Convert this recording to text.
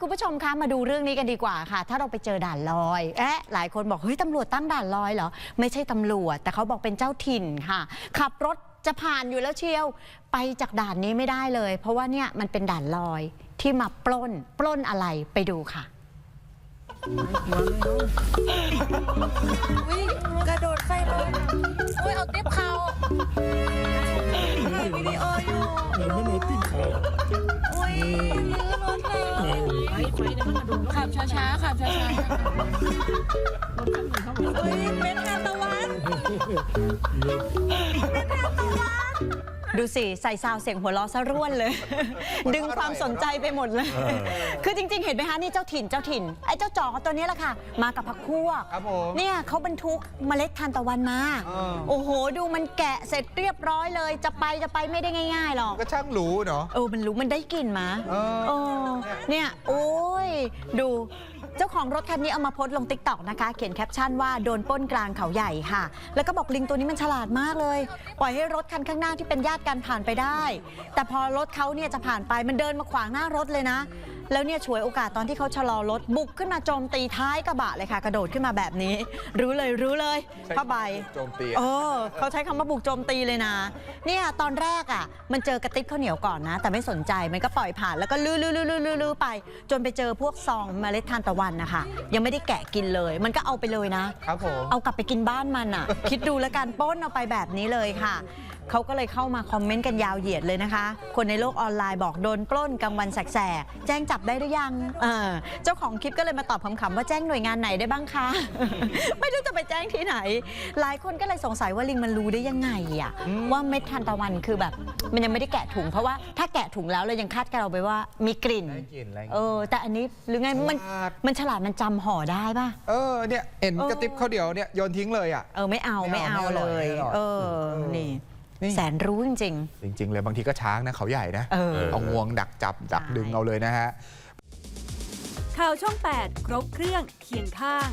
คุณผู้ชมคะมาดูเรื่องนี้กันดีกว่าค่ะ ถ้าเราไปเจอด่านลอยเอ๊ะหลายคนบอกเฮ้ยตำรวจตั้งด่านลอยเหรอ ไม่ใช่ตำรวจ แต่เขาบอกเป็นเจ้าถิ่นค่ะ ขับรถจะผ่านอยู่แล้วเชียว ไปจากด่านนี้ไม่ได้เลย เพราะว่าเนี่ยมันเป็นด่านลอยที่มาปล้น ปล้นอะไรไปดูค่ะ กระโดดไฟเลยอุ้ยเอาติ๊บเขา ขับช้าๆขับช้าๆอุ้ยเป็นทานตะวันดูสิ ใส่ซาวเสียงหัวเราะซะร่วนเลย ดึงความสนใจไปหมดเลย คือจริง ๆ เห็นไหมคะนี่เจ้าถิ่นเจ้าถิ่นไอ้เจ้าจอกตัวนี้แหละค่ะ มากับพักพวกครับผมเนี่ยเขาบรรทุกเมล็ดทานตะวันมาเออโอ้โห ดูมันแกะเสร็จเรียบร้อยเลย จะไปจะไปไม่ได้ง่ายๆหรอกก็ช่างหรูเนาะเออมันรู้มันได้กลิ่นมาเออเออเนี่ยโอ้ย ดูเจ้าของรถคันนี้เอามาโพสต์ลงติ๊กต็อกนะคะ เขียนแคปชั่นว่าโดนปล้นกลางเขาใหญ่ค่ะ แล้วก็บอกลิงตัวนี้มันฉลาดมากเลย ปล่อยให้รถคันข้างหน้าที่เป็นญาติกันผ่านไปได้ แต่พอรถเขาเนี่ยจะผ่านไปมันเดินมาขวางหน้ารถเลยนะ แล้วเนี่ยฉวยโอกาสตอนที่เขาชะลอรถบุกขึ้นมาโจมตีท้ายกระบะเลยค่ะ กระโดดขึ้นมาแบบนี้ รู้เลยรู้เลยผ้าใบโจมตีเออเขาใช้คำว่าบุกโจมตีเลยนะเนี่ยตอนแรกอะ มันเจอกระติบข้าวเหนียวก่อนนะ แต่ไม่สนใจมันก็ปล่อยผ่านแล้วก็ลื้อลื้อลื้อลื้อลื้อลื้อไป จนไปเจอพวกซองเมล็ดทานตะวันนะคะ ยังไม่ได้แกะกินเลย มันก็เอาไปเลยนะครับผมเอากลับไปกินบ้านมันอะ คิดดูแล้วกันปล้นเอาไปแบบนี้เลยค่ะ เขาก็เลยเข้ามาคอมเมนต์กันยาวเหยียดเลยนะคะ คนในโลกออนไลน์บอกโดนปล้นกลางวันแสกๆแจ้งจับได้หรือยังเออเจ้าของคลิปก็เลยมาตอบคำๆว่าแจ้งหน่วยงานไหนได้บ้างคะ ไม่รู้จะไปแจ้งที่ไหน หลายคนก็เลยสงสัยว่าลิงมันรู้ได้ยังไงอะว่าเม็ดทานตะวันคือแบบ มันยังไม่ได้แกะถุงเพราะว่าถ้าแกะถุงแล้วเรายังคาดการเอาไปว่ามีกลิ่น ได้กลิ่นอะไรเออ แต่อันนี้หรือไงมันฉลาดมันฉลาดมันจำห่อได้ป่ะ เออเนี่ยเห็นเออกระติบข้าวเดียวเนี่ยโยนทิ้งเลยอะ เออไม่เอาไม่ไม่เอาเอาไม่อร่เลอยย ไม่อร่อย เออเออนี่ นี่ แสนรู้จริง จริง ๆ เลยบางทีก็ช้างนะเขาใหญ่นะเออเอางวงดักจับ ดักใช่ ดึงเอาเลยนะฮะ ข่าวช่อง 8 ครบเครื่องเคียงข้าง